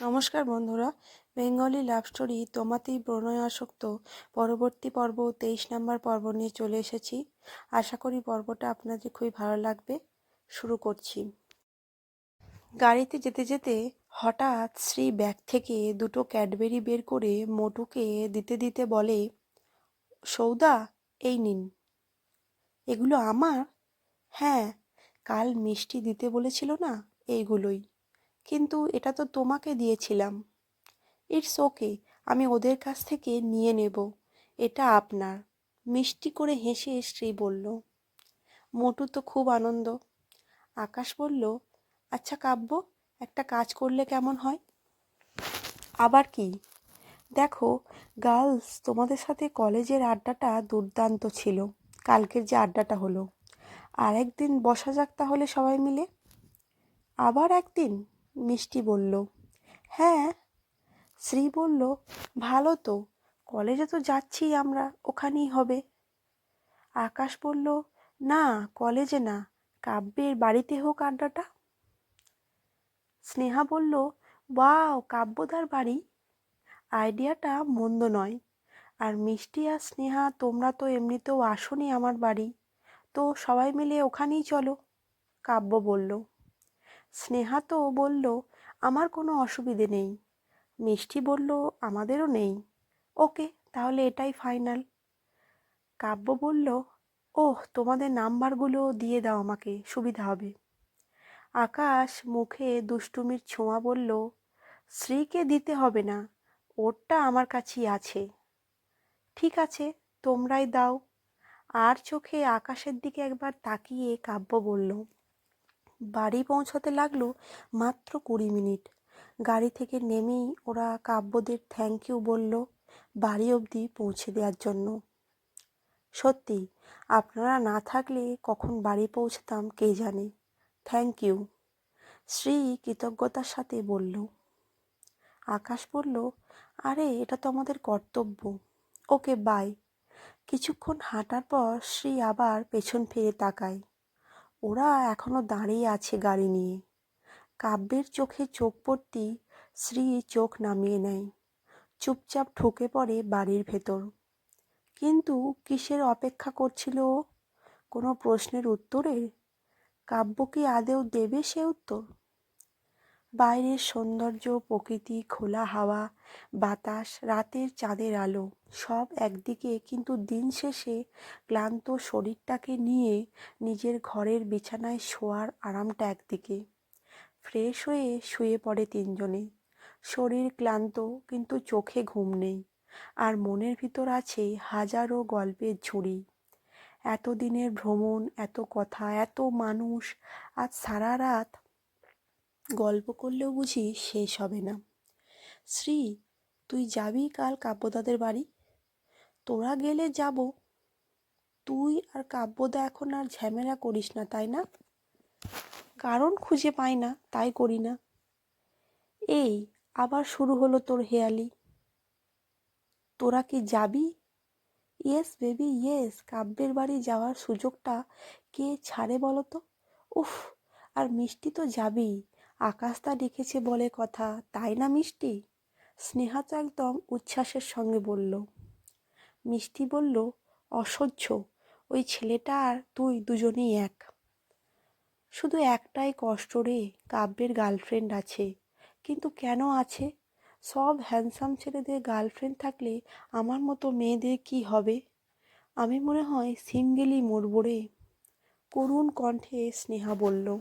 নমস্কার বন্ধুরা, Bengali love story তোমাতেই প্রণয় আসক্ত পরবর্তী পর্ব, তেইশ নাম্বার পর্ব নিয়ে চলে এসেছি। আশা করি পর্বটা আপনাদের খুবই ভালো লাগবে। শুরু করছি। গাড়িতে যেতে যেতে হঠাৎ শ্রী ব্যাগ থেকে দুটো ক্যাডবেরি বের করে মোটুকে দিতে দিতে বলে, সৌদা, এই নিন। এগুলো আমার? হ্যাঁ কাল মিষ্টি দিতে বলেছিল না এইগুলোই। কিন্তু এটা তো তোমাকে দিয়েছিলাম। ইটস ওকে, আমি ওদের কাছ থেকে নিয়ে নেব। এটা আপনার। মিষ্টি করে হেসে শ্রী বলল, মোটু তো খুব আনন্দ। আকাশ বলল আচ্ছা কাব্য, একটা কাজ করলে কেমন হয়? আবার কি? দেখো, গার্লস, তোমাদের সাথে কলেজের আড্ডাটা দুর্দান্ত ছিল। কালকের যে আড্ডাটা হলো। আর একদিন বসা যাক তাহলে সবাই মিলে? আবার একদিন? মিষ্টি বলল হ্যাঁ। শ্রী বলল, ভালো তো, কলেজে তো যাচ্ছি আমরা, ওখানেই হবে। আকাশ বলল, না, কলেজে না, কাব্যের বাড়িতে হোক আড্ডাটা। স্নেহা বলল, ওয়াও, কাব্যদার বাড়ি। আইডিয়াটা মন্দ নয়। আর মিষ্টি আর স্নেহা, তোমরা তো এমনিতেও আসোনি আমার বাড়ি। তো সবাই মিলে ওখানেই চলো, কাব্য বলল। স্নেহা তো বলল, আমার কোনো অসুবিধে নেই। মিষ্টি বলল, আমাদেরও নেই। ওকে, তাহলে এটাই ফাইনাল। কাব্য বলল, ওহ, তোমাদের নাম্বারগুলো দিয়ে দাও আমাকে, সুবিধা হবে। আকাশ মুখে দুষ্টুমির ছোঁয়া বলল শ্রীকে দিতে হবে না, ওরটা আমার কাছেই আছে। ঠিক আছে, তোমরাই দাও। আর চোখে আকাশের দিকে একবার তাকিয়ে কাব্য বলল বাড়ি পৌঁছাতে লাগল মাত্র কুড়ি মিনিট। গাড়ি থেকে নেমেই ওরা কাব্যদের থ্যাংক ইউ বলল, বাড়ি অবধি পৌঁছে দেওয়ার জন্য। সত্যি, আপনারা না থাকলে কখন বাড়ি পৌঁছতাম কে জানে? থ্যাংক ইউ শ্রী কৃতজ্ঞতার সাথে বলল। আকাশ বলল, আরে, এটা তো আমাদের কর্তব্য। ওকে বাই কিছুক্ষণ হাঁটার পর শ্রী আবার পেছন ফিরে তাকায়। ওরা এখনও দাঁড়িয়ে আছে গাড়ি নিয়ে। কাব্যের চোখে চোখ পড়তি শ্রী চোখ নামিয়ে নেয়। চুপচাপ ঢুকে পড়ে বাড়ির ভেতর। কিন্তু কিসের অপেক্ষা করছিল কোনো প্রশ্নের উত্তরে কাব্য কি আদেও দেবে সে উত্তর? বাইরের সৌন্দর্য, প্রকৃতি, খোলা হাওয়া, বাতাস, রাতের চাঁদের আলো, সব একদিকে কিন্তু দিন শেষে ক্লান্ত শরীরটাকে নিয়ে নিজের ঘরের বিছানায় শোয়ার আরামটা একদিকে। ফ্রেশ হয়ে শুয়ে পড়ে তিনজনে। শরীর ক্লান্ত, কিন্তু চোখে ঘুম নেই। আর মনের ভিতর আছে হাজারো গল্পের ঝুড়ি। এতদিনের ভ্রমণ, এত কথা, এত মানুষ, আজ সারা রাত গল্প করলেও বুঝি শেষ হবে না। শ্রী তুই যাবি কাল কাব্যদাদের বাড়ি? তোরা গেলে যাব। তুই আর কাব্যদা এখন আর ঝামেলা করিস না, তাই না? কারণ খুঁজে পাই না, তাই করি না। এই, আবার শুরু হলো তোর হেয়ালি। তোরা কি যাবি? Yes baby, yes. কাব্যের বাড়ি যাওয়ার সুযোগটা কে ছাড়ে বলো তো উফ, আর মিষ্টি তো যাবেই। আকাশটা ডেকেছে বলে কথা, তাই না মিষ্টি? স্নেহা তো একদম উচ্ছ্বাসের সঙ্গে বলল। মিষ্টি বলল, অসহ্য, ওই ছেলেটা আর তুই দুজনেই এক। শুধু একটাই কষ্ট রে, কাব্যের গার্লফ্রেন্ড আছে। কিন্তু কেন আছে? সব হ্যান্ডসাম ছেলেদের গার্লফ্রেন্ড থাকলে আমার মতো মেয়েদের কি হবে? আমি মনে হয় সিঙ্গেলই মরবো রে। করুণ কণ্ঠে স্নেহা বলল।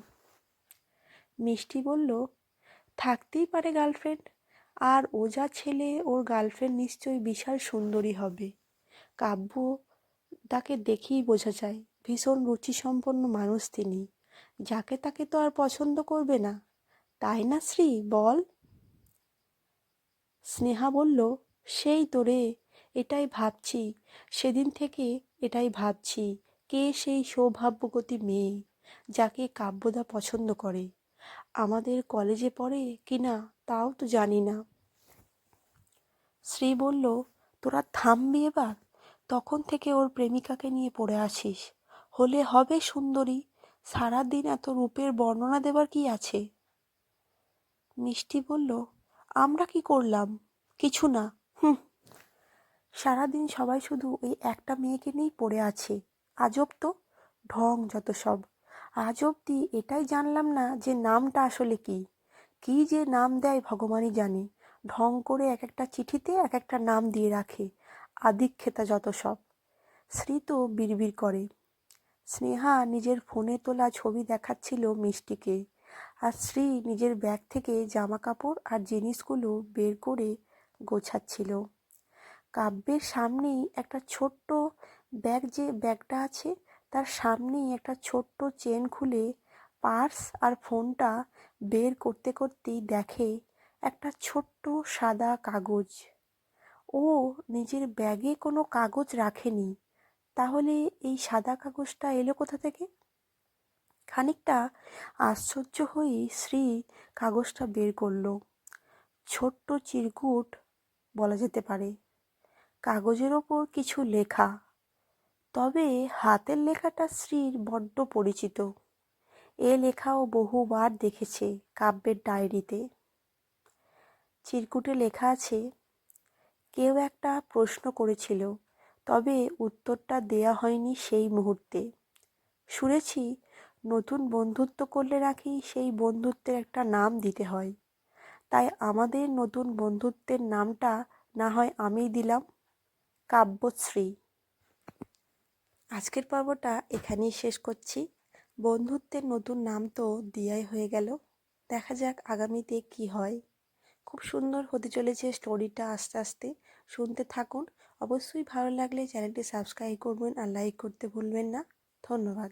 মিষ্টি বলল, থাকতেই পারে গার্লফ্রেন্ড। আর ও যা ছেলে, ওর গার্লফ্রেন্ড নিশ্চয়ই বিশাল সুন্দরী হবে। কাব্য তাকে দেখেই বোঝা যায়, ভীষণ রুচিসম্পন্ন মানুষ তিনি। যাকে তাকে তো আর পছন্দ করবে না। তাই না শ্রী, বল? স্নেহা বলল, সেই তো রে, এটাই ভাবছি। সেদিন থেকে এটাই ভাবছি, কে সেই সৌভাগ্যবতী মেয়ে যাকে কাব্যদা পছন্দ করে। আমাদের কলেজে পড়ে কি না তাও তো জানি না। শ্রী বলল, তোরা থামবি এবার? তখন থেকে ওর প্রেমিকাকে নিয়ে পড়ে আসিস হলে হবে সুন্দরী। সারাদিন এত রূপের বর্ণনা দেবার কি আছে? মিষ্টি বলল, আমরা কি করলাম? কিছু না। হুম। সারাদিন সবাই শুধু ওই একটা মেয়েকে নিয়েই পড়ে আছে। আজব তো। ঢং যত সব। আজ অবধি এটাই জানলাম না যে নামটা আসলে কি। কি যে নাম দেয় ভগবানই জানে। ঢং করে এক একটা চিঠিতে এক একটা নাম দিয়ে রাখে। আদিক্ষেতা যত সব। শ্রী তো করে। স্নেহা নিজের ফোনে তোলা ছবি দেখাচ্ছিল মিষ্টিকে। আর শ্রী নিজের ব্যাগ থেকে জামা কাপড় আর জিনিসগুলো বের করে গোছাচ্ছিল। কাব্যের সামনেই একটা ছোট্ট ব্যাগ যে ব্যাগটা আছে তার সামনেই একটা ছোট্ট চেন খুলে পার্স আর ফোনটা বের করতে করতেই দেখে একটা ছোট্ট সাদা কাগজ। ও নিজের ব্যাগে কোনো কাগজ রাখেনি। তাহলে এই সাদা কাগজটা এলো কোথা থেকে? খানিকটা আশ্চর্য হয়ে শ্রী কাগজটা বের করল। ছোট্ট চিরকুট বলা যেতে পারে। কাগজের ওপর কিছু লেখা। তবে হাতের লেখাটা শ্রীর বড্ড পরিচিত। এ লেখাও বহুবার দেখেছে কাব্যের ডায়েরিতে। চিরকুটে লেখা আছে, কেউ একটা প্রশ্ন করেছিল, তবে উত্তরটা দেয়া হয়নি সেই মুহূর্তে। শুনেছি নতুন বন্ধুত্ব করলে নাকি সেই বন্ধুত্বের একটা নাম দিতে হয়। তাই আমাদের নতুন বন্ধুত্বের নামটা না হয় আমিই দিলাম। কাব্যশ্রী আজকের পর্বটা এখানেই শেষ করছি। বন্ধুত্বের নতুন নাম তো দিয়াই হয়ে গেল। দেখা যাক আগামীতে কি হয়। খুব সুন্দর হতে চলেছে স্টোরিটা আস্তে আস্তে। শুনতে থাকুন। অবশ্যই ভালো লাগলে চ্যানেলটি সাবস্ক্রাইব করবেন আর লাইক করতে ভুলবেন না। ধন্যবাদ।